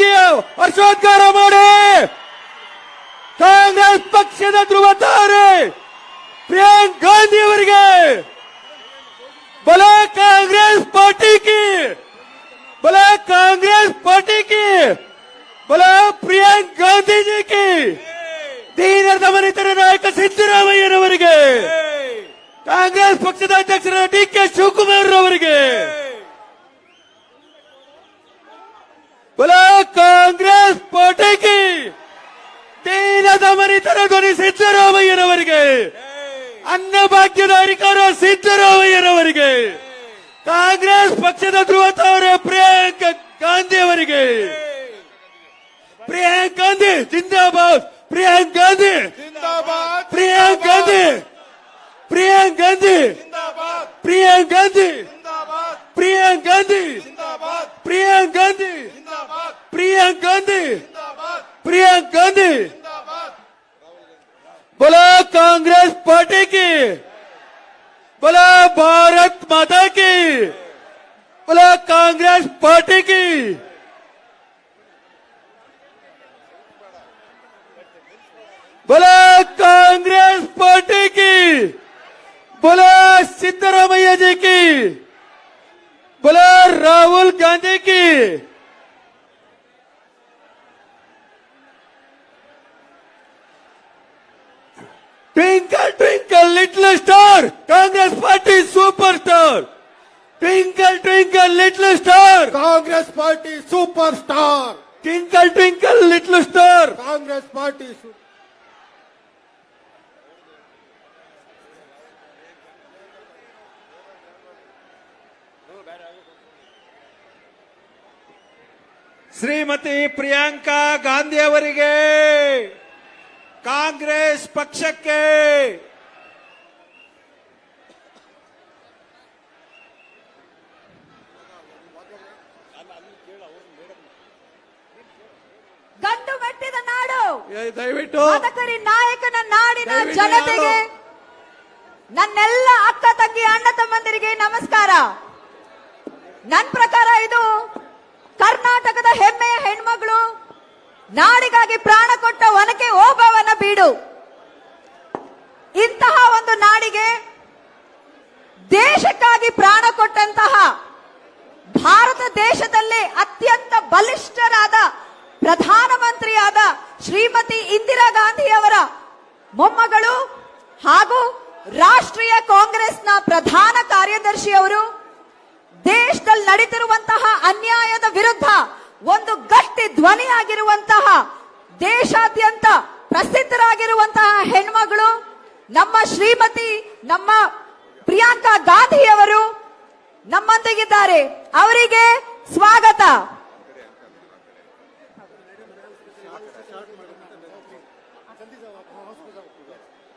ಜೋರಾಗಿ ಹರ್ಷೋದ್ಗಾರ ಮಾಡಿ. ಕಾಂಗ್ರೆಸ್ ಪಕ್ಷದ ಧ್ರುವತಾರೆ ಪ್ರಿಯಾಂಕ್ ಗಾಂಧಿ ಅವರಿಗೆ. ಬಲ ಕಾಂಗ್ರೆಸ್ ಪಾರ್ಟಿ ಕಿ, ಬಲ ಕಾಂಗ್ರೆಸ್ ಪಾರ್ಟಿ ಕಿ, ಬಲ ಪ್ರಿಯಾಂಕ್ ಗಾಂಧೀಜಿ ಕಿ. ದೀನ ದಮನಿತರ ನಾಯಕ ಸಿದ್ದರಾಮಯ್ಯನವರಿಗೆ. ಕಾಂಗ್ರೆಸ್ ಪಕ್ಷದ ಅಧ್ಯಕ್ಷರಾದ ಡಿ ಕೆ ಶಿವಕುಮಾರ್ தரதுரை சித்தராமையன் அவர்கள் ಅನ್ನ ಭಾಗ್ಯದ ಅಧಿಕಾರ ಸಿದ್ದರಾಮಯ್ಯನವರಿಗೆ ಕಾಂಗ್ರೆಸ್ ಪಕ್ಷದ ಧ್ರುವತವರೇ ಪ್ರಿಯಾಂಕಾ ಗಾಂಧಿ ಅವರಿಗೆ ಪ್ರಿಯಾಂಕ್ ಗಾಂಧಿ ಜಿಂದಾಬಾದ್ ಪ್ರಿಯಾಂಕ್ ಗಾಂಧಿ ಪ್ರಿಯಾಂಕ್ ಗಾಂಧಿ ಪ್ರಿಯಾಂಕ್ ಗಾಂಧಿ ಪ್ರಿಯಾಂಕ್ ಗಾಂಧಿ ಪ್ರಿಯಾಂಕ್ ಗಾಂಧಿ कांग्रेस पार्टी की। बोला, भारत माता की। बोला, कांग्रेस पार्टी की। बोला, कांग्रेस पार्टी की। बोला सिद्धरामैया जी की। बोला, राहुल गांधी की। Star Congress party super star twinkle twinkle little star Congress party super star twinkle twinkle little star Congress party Shrimati Priyanka Gandhi ಅವರಿಗೆ ಕಾಂಗ್ರೆಸ್ ಪಕ್ಷಕ್ಕೆ ದಯವಿಟ್ಟು. ಮಾದಕರಿ ನಾಯಕನ ನಾಡಿನ ಜನತೆಗೆ ನನ್ನೆಲ್ಲ ಅಕ್ಕ ತಂಗಿ ಅಣ್ಣ ತಮ್ಮಂದಿರಿಗೆ ನಮಸ್ಕಾರ. ನನ್ ಪ್ರಕಾರ ಇದು ಕರ್ನಾಟಕದ ಹೆಮ್ಮೆಯ ಹೆಣ್ಮಗಳು ನಾಡಿಗಾಗಿ ಪ್ರಾಣ ಕೊಟ್ಟ ಒನಕೆ ಓಬವನ ಬೀಡು. ಇಂತಹ ಒಂದು ನಾಡಿಗೆ ದೇಶಕ್ಕಾಗಿ ಪ್ರಾಣ ಕೊಟ್ಟಂತಹ ಭಾರತ ದೇಶದಲ್ಲಿ ಅತ್ಯಂತ ಪ್ರಧಾನಮಂತ್ರಿಯಾದ ಶ್ರೀಮತಿ ಇಂದಿರಾ ಗಾಂಧಿ ಅವರ ಮೊಮ್ಮಗಳು ಹಾಗೂ ರಾಷ್ಟ್ರೀಯ ಕಾಂಗ್ರೆಸ್ನ ಪ್ರಧಾನ ಕಾರ್ಯದರ್ಶಿಯವರು ದೇಶದಲ್ಲಿ ನಡೀತಿರುವಂತಹ ಅನ್ಯಾಯದ ವಿರುದ್ಧ ಒಂದು ಗಟ್ಟಿ ಧ್ವನಿಯಾಗಿರುವಂತಹ ದೇಶಾದ್ಯಂತ ಪ್ರಸಿದ್ಧರಾಗಿರುವಂತಹ ಹೆಣ್ಮಗಳು, ನಮ್ಮ ಶ್ರೀಮತಿ, ನಮ್ಮ ಪ್ರಿಯಾಂಕಾ ಗಾಂಧಿಯವರು ನಮ್ಮೊಂದಿಗಿದ್ದಾರೆ. ಅವರಿಗೆ ಸ್ವಾಗತ. hospital.